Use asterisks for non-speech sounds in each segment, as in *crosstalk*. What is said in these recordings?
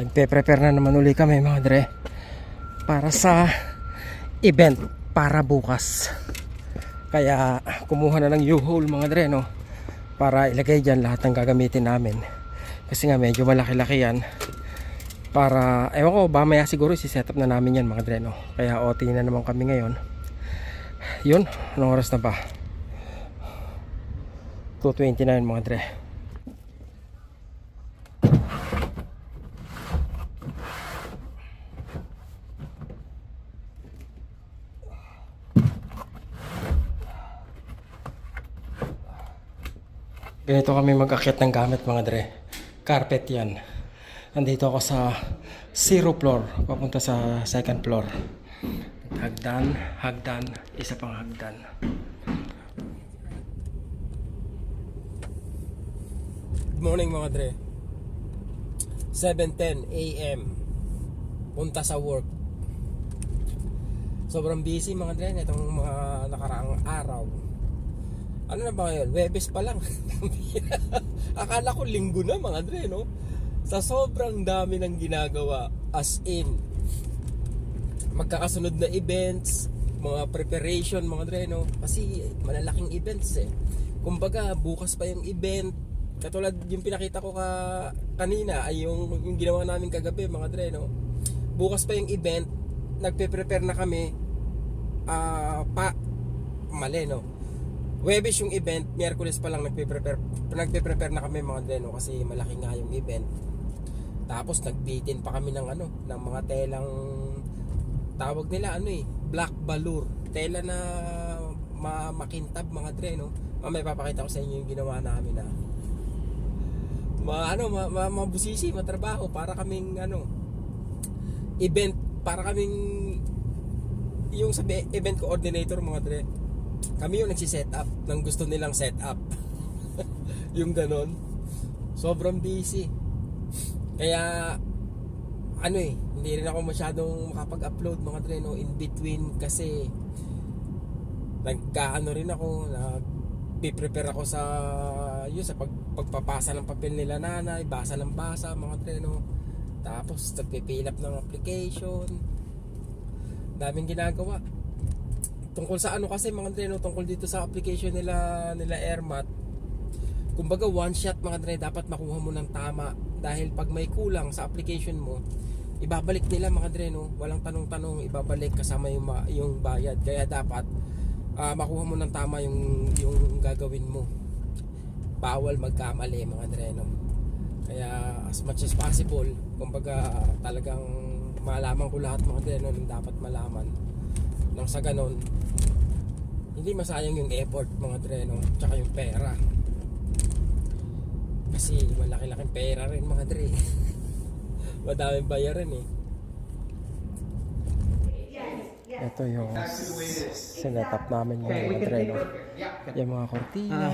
Nagpe-prepare na naman uli kami mga dre para sa event para bukas. Kaya kumuha na ng U-Haul mga dre no para ilagay dyan lahat ng gagamitin namin. Kasi nga medyo malaki-laki yan. Para, ewan ko, ba maya siguro si-set up na namin yan mga dre no. Kaya OT na naman kami ngayon. Yun, anong oras na ba? 2.29 mga dre. Ganito kami mag-akit ng gamit mga dre. Carpet yan. Nandito ako sa zero floor. Papunta sa second floor. Hagdan, hagdan, isa pang hagdan. Good morning mga dre. 7.10 a.m. Punta sa work. Sobrang busy mga dre itong mga nakaraang araw. Ano na ba ngayon? Webes pa lang. *laughs* Akala ko linggo na mga dre, no? Sa sobrang dami ng ginagawa, as in, magkakasunod na events, mga preparation, mga dre, no? Kasi malalaking events eh. Kumbaga, bukas pa yung event. Katulad yung pinakita ko ka kanina, ay yung, yung ginawa namin kagabi, mga dre, no? Bukas pa yung event, nagpe-prepare na kami, ah, pa, mali, no? Webes yung event, Miyerkules pa lang nagpe-prepare nagpe-prepare na kami mga dreno kasi malaki nga yung event. Tapos nagbitin pa kami ng ano, ng mga telang tawag nila ano eh, black balloon. Tela na ma makintab mga dreno. Mamaya papakita ko sa inyo yung ginawa namin na ma ano ma, ma, mabusisi, matrabaho para kaming ano event para kaming yung sabi event coordinator mga dre kami yung nagsi-set up ng gusto nilang set up. *laughs* yung ganon. Sobrang busy. Kaya ano eh, hindi rin ako masyadong makapag-upload mga dreno in between kasi nagkaano rin ako, nag-prepare ako sa yun sa pag, pagpapasa ng papel nila nanay, basa ng basa mga dreno. Tapos nagpipill up ng application. Daming ginagawa tungkol sa ano kasi mga dreno tungkol dito sa application nila nila Airmat. Kumbaga one shot mga dre dapat makuha mo ng tama. Dahil pag may kulang sa application mo ibabalik nila mga dreno walang tanong-tanong ibabalik kasama yung yung bayad. Kaya dapat ah, makuha mo ng tama yung yung gagawin mo. Bawal magkamali mga dreno kaya as much as possible kumbaga talagang malaman ko lahat mga dreno ng dapat malaman. Nang sa ganon hindi masayang yung effort mga dreno tsaka yung pera. Kasi malaki-laking pera rin mga dre. *laughs* Madaming bayaran eh. Ito yung sinetap namin yung mga dreno. yung mga kortina.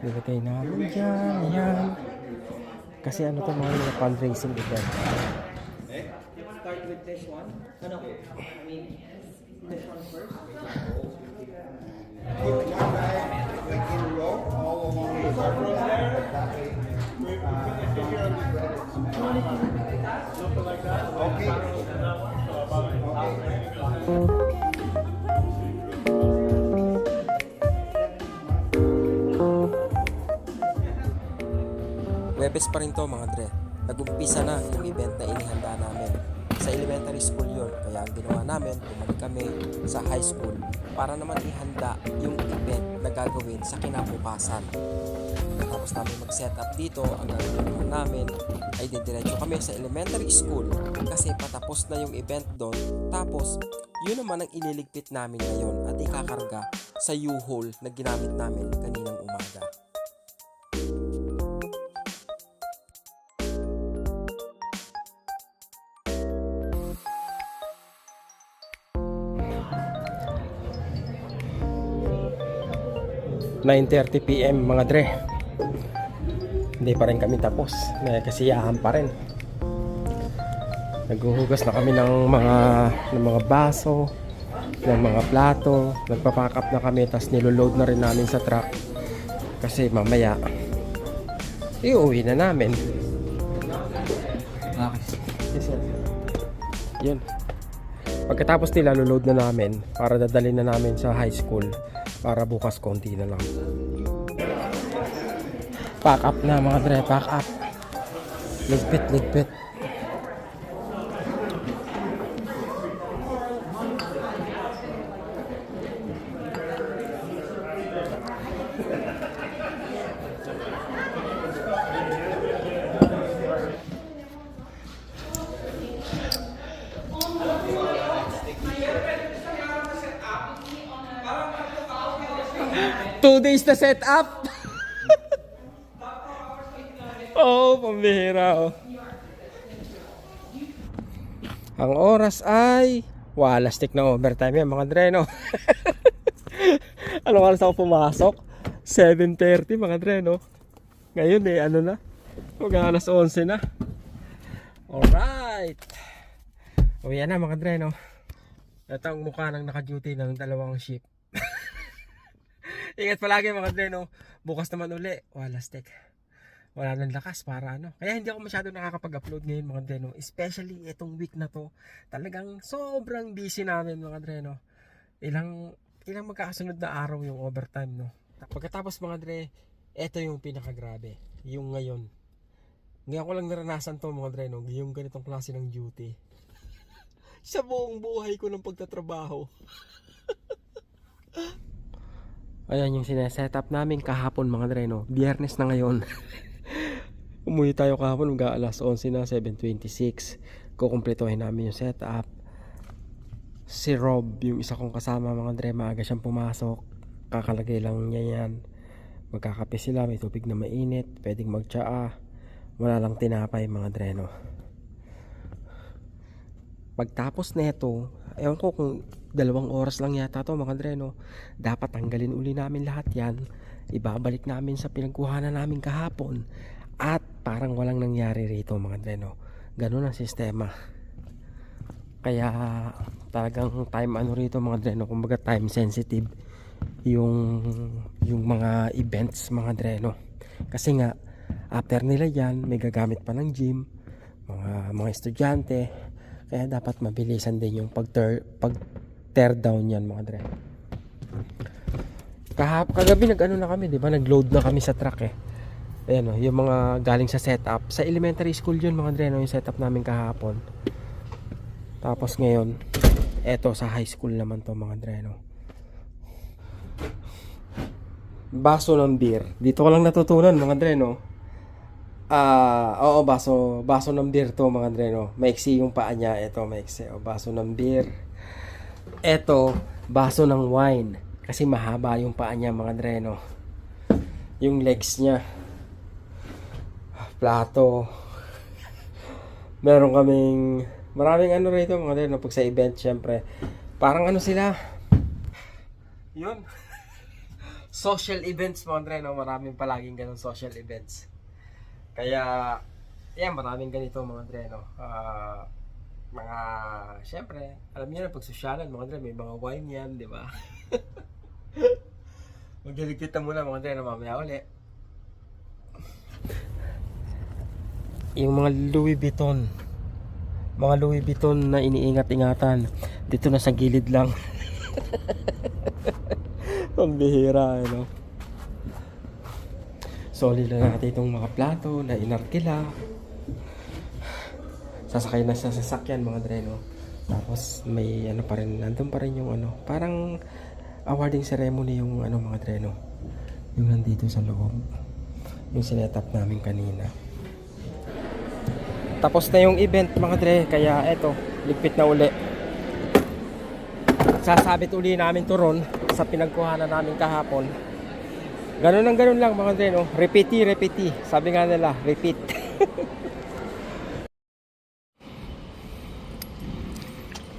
Nilagay namin dyan yan kasi ano to mga mga fundraising event. Start with this one. Ano? I mean, this one first. Webes pa rin to mga dre. Nag-umpisa na yung event na elementary school yon Kaya ang ginawa namin, bumalik kami sa high school para naman ihanda yung event na gagawin sa kinabukasan. Tapos namin mag-set up dito, ang gagawin namin ay didiretso kami sa elementary school kasi patapos na yung event doon. Tapos, yun naman ang ililigpit namin ngayon at ikakarga sa U-Haul na ginamit namin kaninang umaga. p.m. mga dre hindi pa rin kami tapos may kasiyahan pa rin naghuhugas na kami ng mga ng mga baso ng mga plato nagpapack up na kami tapos niloload na rin namin sa truck kasi mamaya iuwi na namin. Yes, sir. Yun. Pagkatapos nila, load na namin para dadalhin na namin sa high school para bukas konti na lang. Pack up na mga dre, pack up. Ligpit, ligpit. Two days na set up. *laughs* oh, pambihira. Ang oras ay wala stick na overtime yan mga dreno. *laughs* Anong oras ako pumasok? 7.30 mga dreno. Ngayon eh, ano na? Mag alas 11 na. Alright. O yan na mga dreno. Ito ang mukha ng naka-duty ng dalawang ship. Ingat palagi mga dreno. Bukas naman uli. Wala stick. Wala nang lakas para ano. Kaya hindi ako masyado nakakapag-upload ngayon mga dreno. Especially itong week na to. Talagang sobrang busy namin mga dreno. Ilang ilang magkakasunod na araw yung overtime no. Pagkatapos mga dre, ito yung pinakagrabe. Yung ngayon. Ngayon ko lang naranasan to mga dre no. Yung ganitong klase ng duty. *laughs* Sa buong buhay ko ng pagtatrabaho. *laughs* Ayan yung sineset up namin kahapon mga dre no. Biyernes na ngayon. *laughs* Umuwi tayo kahapon mga alas 11 na 7.26. Kukumpletohin namin yung setup. Si Rob, yung isa kong kasama mga dre, maaga siyang pumasok. Kakalagay lang niya yan. Magkakape sila, may tubig na mainit, pwedeng magtsaa. Wala lang tinapay mga dre no. Pagtapos nito, ewan ko kung dalawang oras lang yata to mga dre. Dapat tanggalin uli namin lahat yan. Ibabalik namin sa pinagkuhanan namin kahapon. At parang walang nangyari rito mga dre no. Ganun ang sistema. Kaya talagang time ano rito mga dre no. Kumbaga time sensitive yung yung mga events mga dre. Kasi nga after nila yan may gagamit pa ng gym mga mga estudyante kaya dapat mabilisan din yung pag tear, pag tear down yan mga dre. Kahap, kagabi nag ano na kami, 'di ba? Nag-load na kami sa truck eh. Ayan oh, yung mga galing sa setup. Sa elementary school yun mga dre, no, yung setup namin kahapon. Tapos ngayon, eto sa high school naman to mga dre, no. Baso ng beer. Dito ko lang natutunan mga dre, no. Ah, oo, baso, baso ng beer to mga dre, no. Maiksi yung paa niya, ito maiksi. O, baso ng beer. Ito, baso ng wine. Kasi mahaba yung paa niya mga dre, no. Yung legs niya. Plato. Meron kaming maraming ano rito mga dre, no. Pag sa event, syempre. Parang ano sila. Yun. *laughs* social events mga dre, no. Maraming palaging ganun social events. Kaya, yan, maraming ganito mga dre, no. Ah, mga, syempre, alam niyo na, pag sosyalan, mga dre, may mga wine yan, di ba? *laughs* Magdaligpit na muna mga dre, no, mamaya uli. Yung mga Louis Vuitton, mga Louis Vuitton na iniingat-ingatan, dito na sa gilid lang. *laughs* Ang bihira, ano. Solid na natin itong mga plato na inarkila. Sasakay na sa sasakyan mga dreno. Tapos may ano pa rin, nandun pa rin yung ano, parang awarding ceremony yung ano mga dreno. Yung nandito sa loob. Yung sinetap namin kanina. Tapos na yung event mga dre, kaya eto, ligpit na uli. Sasabit uli namin to ron sa pinagkuhanan namin kahapon. Ganun ang ganun lang mga dre, no? Repeati, repeati. Sabi nga nila, repeat. *laughs*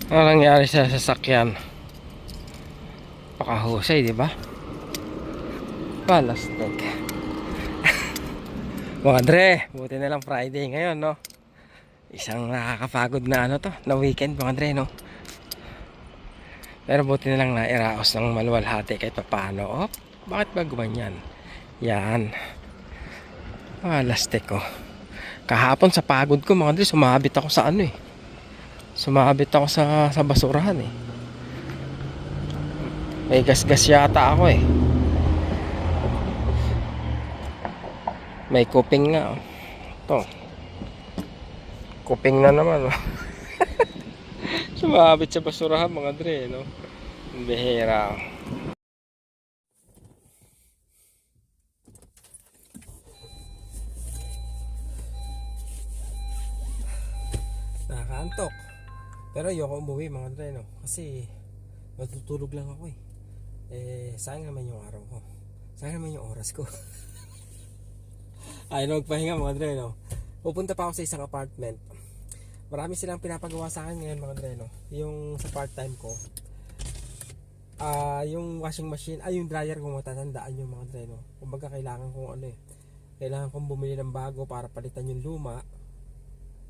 ano nangyari sa sasakyan? Pakahusay, di ba? Palastik. *laughs* mga dre, buti na lang Friday ngayon, no? Isang nakakapagod na ano to, na weekend mga dre, no? Pero buti na lang na iraos ng maluwalhati kahit pa paano. Oh, bakit ba gumanyan? Yan. Ah, lastik ko. Kahapon sa pagod ko mga dre, sumabit ako sa ano eh. Sumabit ako sa, sa basurahan eh. May gasgas yata ako eh. May kuping nga. oh. Kuping na naman. Oh. *laughs* Sumabit sa basurahan mga dre, no? Bihira. oh. Nakakaantok. Pero ayoko umuwi mga dre? Kasi matutulog lang ako eh. Eh, sayang naman yung araw ko. Sayang naman yung oras ko. *laughs* Ay, magpahinga mga dre? Pupunta pa ako sa isang apartment. Marami silang pinapagawa sa akin ngayon mga dre? Yung sa part-time ko. Ah, yung washing machine, ay yung dryer kung matatandaan yung mga dre, no? Kumbaga kailangan kong ano eh. Kailangan kong bumili ng bago para palitan yung luma.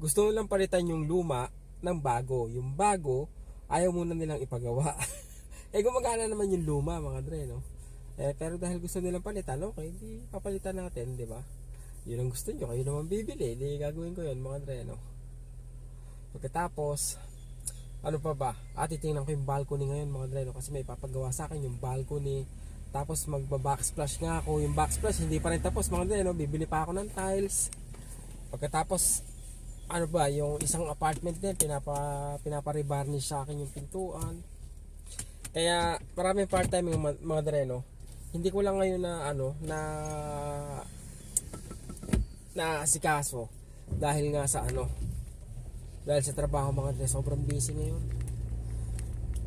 Gusto mo lang palitan yung luma ng bago. Yung bago, ayaw muna nilang ipagawa. *laughs* eh gumagana naman yung luma mga dre, no? Eh, pero dahil gusto nilang palitan, okay, di papalitan natin, di ba? Yun ang gusto nyo, kayo naman bibili, di gagawin ko yun mga dre, no? Pagkatapos, ano pa ba? Ah, titingnan ko yung balcony ngayon mga dre, no? Kasi may papagawa sa akin yung balcony. Tapos magba-backsplash nga ako. Yung backsplash, hindi pa rin tapos mga dre, no? Bibili pa ako ng tiles. Pagkatapos, ano ba, yung isang apartment din, pinapa, pinapa-rebarnish sa akin yung pintuan. Kaya, maraming part-time yung mga, mga dre, no? Hindi ko lang ngayon na, ano, na na asikaso dahil nga sa ano dahil sa trabaho mga dre sobrang busy ngayon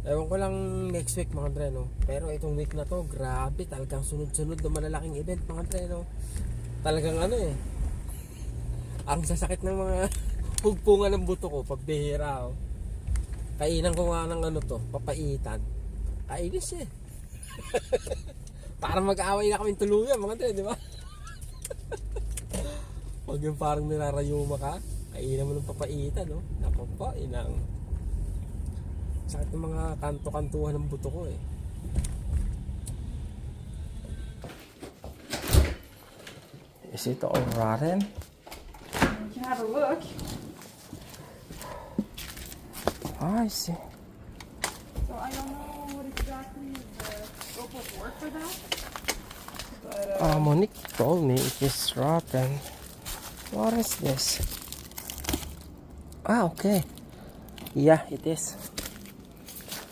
ewan ko lang next week mga dre no pero itong week na to grabe talagang sunod-sunod na malalaking event mga dre no talagang ano eh ang sasakit ng mga hugpungan ng buto ko pagbihira oh. kainan ko nga ng ano to papaitan kainis eh *laughs* para mag-away na kami tuluyan mga dre di ba *laughs* Huwag yung parang nirarayuma ka. Kainan mo ng papaitan, no? Nako po, inang. Sakit ng mga kanto-kantuhan ng buto ko, eh. Is it all rotten? You can have a look. I see. So I don't know what exactly is the scope of work for that. But uh, Ah, Monique told me it is rotten. What is this? Ah, okay. Yeah, it is.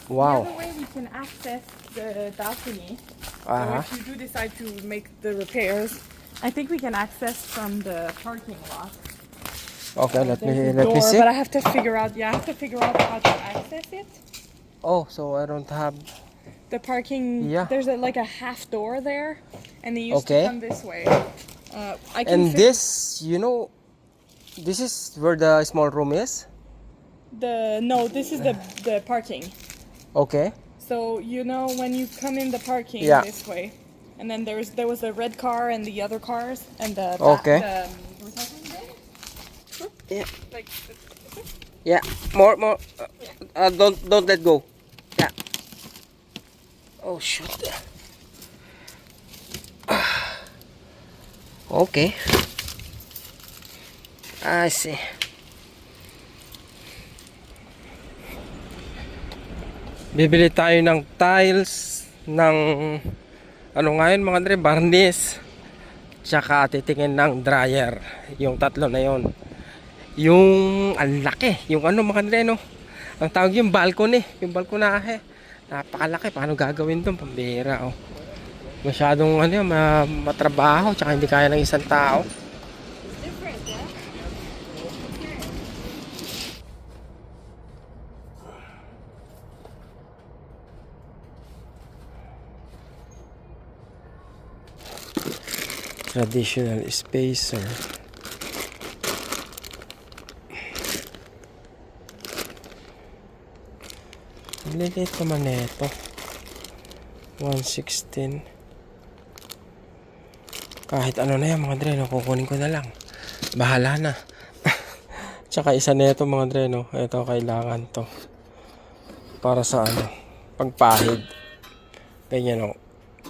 Wow. the other way we can access the balcony. Uh-huh. So if you do decide to make the repairs, I think we can access from the parking lot. Okay, let me There's a let me see. But I have to figure out. Yeah, I have to figure out how to access it. Oh, so I don't have The parking. Yeah. There's a, like a half door there, and they used Okay. to come this way. Uh, I can. And this, you know, this is where the small room is. The no, this is the the parking. Okay. So you know when you come in the parking Yeah. this way, and then there's there was the red car and the other cars and the Okay. the, um? Yeah. Like Yeah. More, more. Uh, uh, don't, don't let go. Yeah. Oh shoot. *sighs* Okay. I see. Bibili tayo ng tiles, ng ano nga yun mga dre, barniz. Tsaka titingin ng dryer. Yung tatlo na yon. Yung ang laki, yung ano mga dre no. Ang tawag yung balcony, yung balkonahe. Napakalaki, paano gagawin doon? Pambira oh. Masyadong ano yun, ma- matrabaho, tsaka hindi kaya ng isang tao. Traditional spacer. Liliit naman na ito. 116. Kahit ano na yan mga dre, no, kukunin ko na lang. Bahala na. *laughs* Tsaka isa na ito mga dre, no. Ito kailangan to. Para sa ano, pagpahid. Ganyan, no.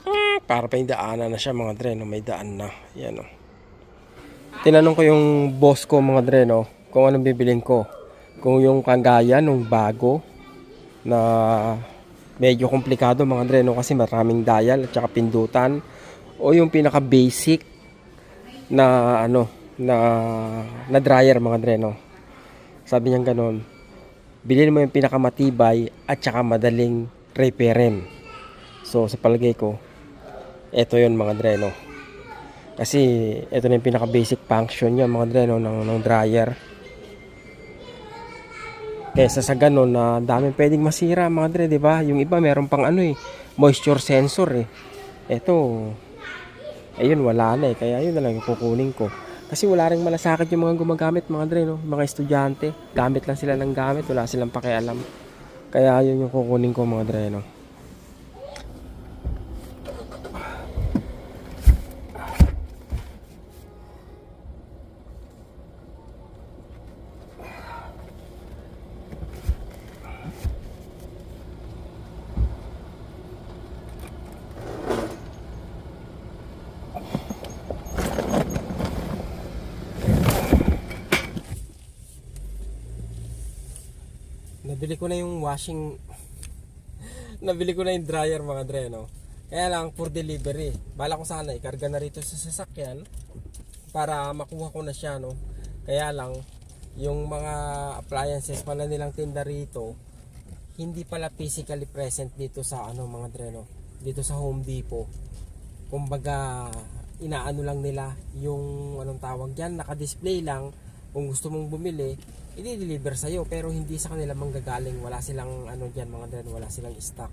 Ah, Para pa yung daanan na siya mga dre, no. May daan na. Yan, no. tinanong ko yung boss ko mga dre no, kung anong bibilin ko. Kung yung kagaya nung bago na medyo komplikado mga dre no, kasi maraming dial at saka pindutan o yung pinaka basic na ano na na dryer mga dre no. Sabi niya ganun. Bilhin mo yung pinakamatibay at saka madaling repairin. So sa palagay ko, eto yon mga dre no. Kasi ito na yung pinaka basic function niya mga dre no, ng, ng dryer. Kesa sa ganun na daming pwedeng masira mga dre, di ba? Yung iba meron pang ano eh, moisture sensor eh. Ito, ayun wala na eh, kaya yun na lang yung kukunin ko. Kasi wala rin malasakit yung mga gumagamit mga dre, no? Mga estudyante, gamit lang sila ng gamit, wala silang pakialam. Kaya yun yung kukunin ko mga dre, no? Nabili ko na yung washing Nabili ko na yung dryer mga dre no. Kaya lang for delivery. Bala ko sana ikarga na rito sa sasakyan para makuha ko na siya no. Kaya lang yung mga appliances pala nilang tinda rito hindi pala physically present dito sa ano mga dre no. Dito sa Home Depot. Kumbaga inaano lang nila yung anong tawag diyan, naka-display lang kung gusto mong bumili i-deliver sa'yo pero hindi sa kanila manggagaling. Wala silang ano dyan mga dren wala silang stock.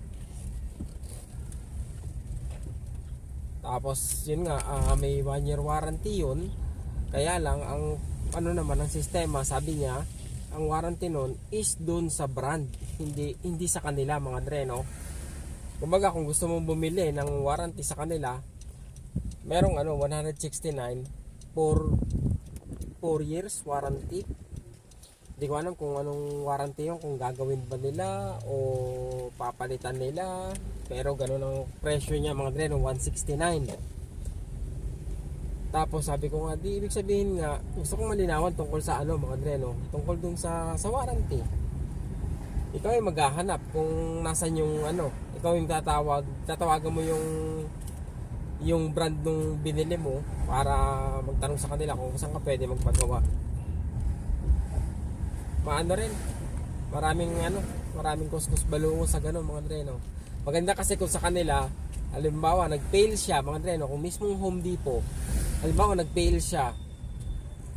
Tapos yun nga ah, may one year warranty yun. Kaya lang ang ano naman ang sistema sabi niya ang warranty nun is doon sa brand. Hindi hindi sa kanila mga dre no? Kumbaga kung gusto mong bumili ng warranty sa kanila merong ano 169 for 4 years warranty hindi ko alam kung anong warranty yun, kung gagawin ba nila o papalitan nila. Pero ganun ang presyo niya mga dre, no, 169. Tapos sabi ko nga, di ibig sabihin nga, gusto kong malinawan tungkol sa ano mga dre, no, tungkol dun sa, sa warranty. Ikaw yung maghahanap kung nasan yung ano, ikaw yung tatawag, tatawagan mo yung yung brand nung binili mo para magtanong sa kanila kung saan ka pwede magpagawa. Maano rin maraming ano maraming kuskus balungo sa ganun mga dreno. Maganda kasi kung sa kanila halimbawa nag-fail siya mga dreno kung mismong Home Depot halimbawa nag-fail siya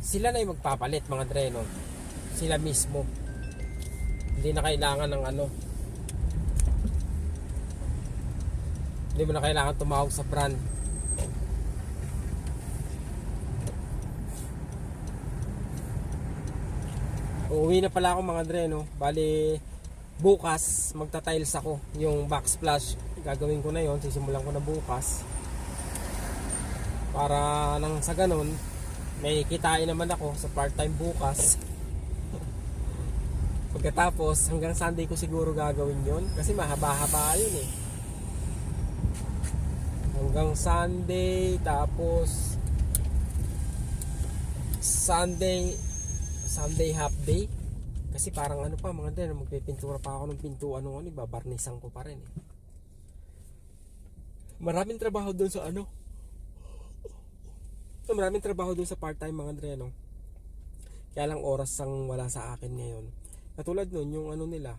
sila na yung magpapalit mga dreno. Sila mismo. Hindi na kailangan ng ano. Hindi mo na kailangan tumawag sa brand Uuwi na pala ako mga dre no. Bali bukas magta-tiles ako. Yung backsplash gagawin ko na yon, sisimulan ko na bukas. Para nang sa ganun may kitain naman ako sa part-time bukas. *laughs* Pagkatapos hanggang Sunday ko siguro gagawin yon kasi mahaba-haba yun eh. Hanggang Sunday tapos Sunday Sunday half day. Kasi parang ano pa mga din magpipintura pa ako ng pintuan ng ano babarnisan ko pa rin eh. maraming trabaho doon sa ano. Maraming trabaho doon sa part time mga dre no? Kaya lang oras ang wala sa akin ngayon. Katulad nun yung ano nila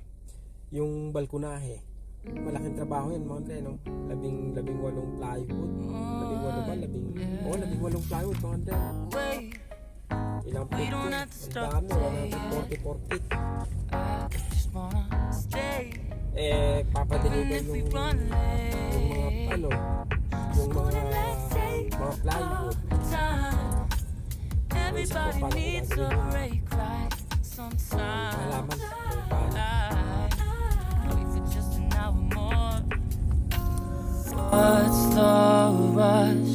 yung balkonahe. Malaking trabaho yan mga dre no? Labing labing walong plywood. Labing walo ba? Labing oh labing walong plywood mga dre Ilang 40? Ang dami, 140-40. Eh, papadeliver yung, yung mga, ano, yung mga, mga plywood. Everybody needs a break right sometimes. Malaman kung paano. What's the rush?